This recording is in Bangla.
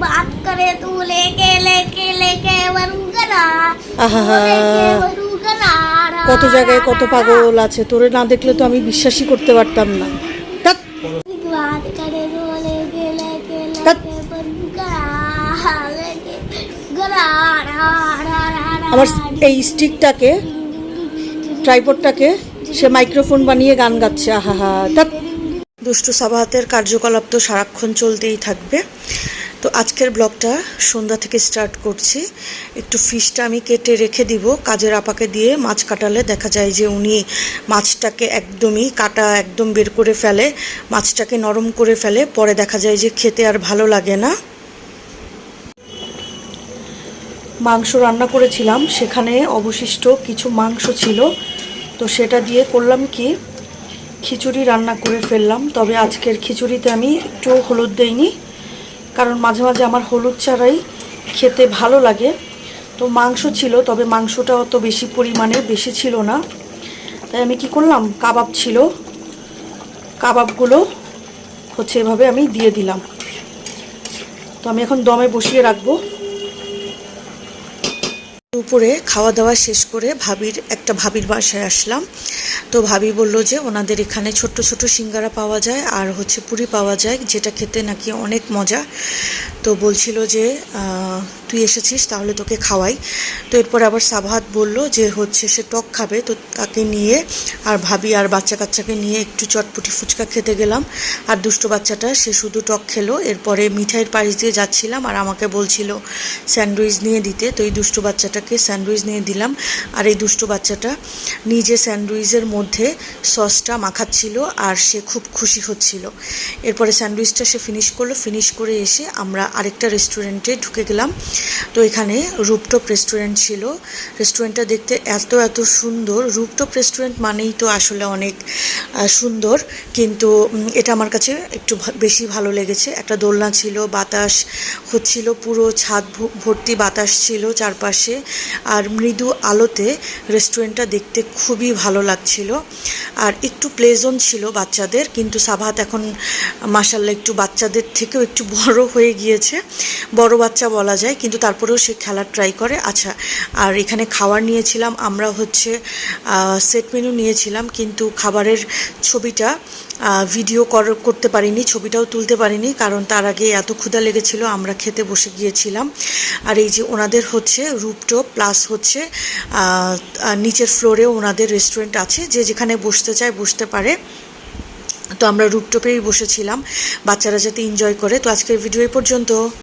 बात करे तू लेके लेके लेके वरूंगा ना আহা लेके वरूंगा ना কত জায়গায় কত পাগল আছে তোরে না দেখলে তো আমি বিশ্বাসই করতে পারতাম না ধ্যাৎ, बात करे तू लेके लेके ধ্যাৎ। लेके वरूंगा ना लेके गला रा रा रा रा আমার এই স্টিকটাকে ট্রাইপডটাকে সে মাইক্রোফোন বানিয়ে গান গাচ্ছে আহা হা দুষ্টু সাবাহাতের কার্যকলাপ তো সারাক্ষণ চলতেই থাকবে। তো আজকের ব্লগটা সন্ধ্যা থেকে স্টার্ট করছি। একটু ফিশটা আমি কেটে রেখে দিব। কাজের আপাকে দিয়ে মাছ কাটালে দেখা যায় যে উনি মাছটাকে একদমই কাটা, একদম বের করে ফেলে, মাছটাকে নরম করে ফেলে। পরে দেখা যায় যে খেতে আর ভালো লাগে না। মাংস রান্না করেছিলাম। সেখানে অবশিষ্ট কিছু মাংস ছিল। তো সেটা দিয়ে করলাম কি খিচুড়ি রান্না করে ফেললাম, তবে আজকের খিচুড়িতে আমি একটু হলুদ দেইনি, কারণ মাঝে মাঝে আমার হলুদ ছাড়াই খেতে ভালো লাগে। তো মাংস ছিল, তবে মাংসটা অত বেশি পরিমাণে বেশি ছিল না। তাই আমি কি করলাম? কাবাব ছিল। কাবাবগুলো হচ্ছে এভাবে আমি দিয়ে দিলাম। তো আমি এখন দমে বসিয়ে রাখব। দুপুরে খাওয়া দাওয়া শেষ করে ভাবির, একটা ভাবির বাসায় আসলাম। তো ভাবি বলল যে ওনাদের এখানে ছোট্ট ছোট সিঙ্গারা পাওয়া যায় আর হচ্ছে পুরি পাওয়া যায়, যেটা খেতে নাকি অনেক মজা। তো বলছিল যে তুই এসেছিস, তাহলে তোকে খাওয়াই। তো এরপর আবার সাবাহাত বলল যে, হচ্ছে সে টক খাবে, তো তাকে নিয়ে আর ভাবি আর বাচ্চা কাচ্চাকে নিয়ে একটু চটপটি ফুচকা খেতে গেলাম। আর দুষ্ট বাচ্চাটা, সে শুধু টক খেলো। এরপরে মিঠাইয়ের পাশ দিয়ে যাচ্ছিলাম আর আমাকে বলছিল, স্যান্ডউইচ নিয়ে দিতে। তো এই দুষ্ট বাচ্চাটাকে স্যান্ডউইচ নিয়ে দিলাম। আর এই দুষ্ট বাচ্চাটা নিজে স্যান্ডউইচের মধ্যে সসটা মাখাচ্ছিল আর সে খুব খুশি হচ্ছিল। এরপরে স্যান্ডউইচটা সে ফিনিশ করল। ফিনিশ করে এসে আমরা আরেকটা রেস্টুরেন্টে ঢুকে গেলাম। তো এখানে রুপটপ রেস্টুরেন্ট ছিল। রেস্টুরেন্টটা দেখতে এত এত সুন্দর। রুপটপ রেস্টুরেন্ট মানেই তো আসলে অনেক সুন্দর। কিন্তু এটা আমার কাছে একটু বেশি ভালো লেগেছে। একটা দোলনা ছিল, বাতাস হচ্ছিল, পুরো ছাদ ভর্তি বাতাস ছিল চারপাশে। আর মৃদু আলোতে রেস্টুরেন্টটা দেখতে খুবই ভালো লাগছিল। আর একটু প্লেজন ছিল বাচ্চাদের, কিন্তু সাভাত এখন মাসাল্লাহ একটু বাচ্চাদের থেকেও একটু বড় হয়ে গিয়েছে। বড় বাচ্চা বলা যায় তারপরেও সে খেলার ট্রাই করে। আচ্ছা আর এখানে খাবার নিয়েছিলাম, আমরা হচ্ছে সেট মেনু নিয়েছিলাম, কিন্তু খাবারের ছবিটা ভিডিও কর- করতে পারিনি, ছবিটাও তুলতে পারিনি, কারণ তার আগে এত ক্ষুধা লেগেছিল, আমরা খেতে বসে গিয়েছিলাম। আর এই যে ওনাদের হচ্ছে রুপটপ প্লাস হচ্ছে নিচের ফ্লোরে ওনাদের রেস্টুরেন্ট আছে, যে যেখানে বসতে চায়, বসতে পারে। তো আমরা রুপটপেই বসেছিলাম, বাচ্চারা যাতে এনজয় করে। তো আজকের ভিডিও এই পর্যন্ত।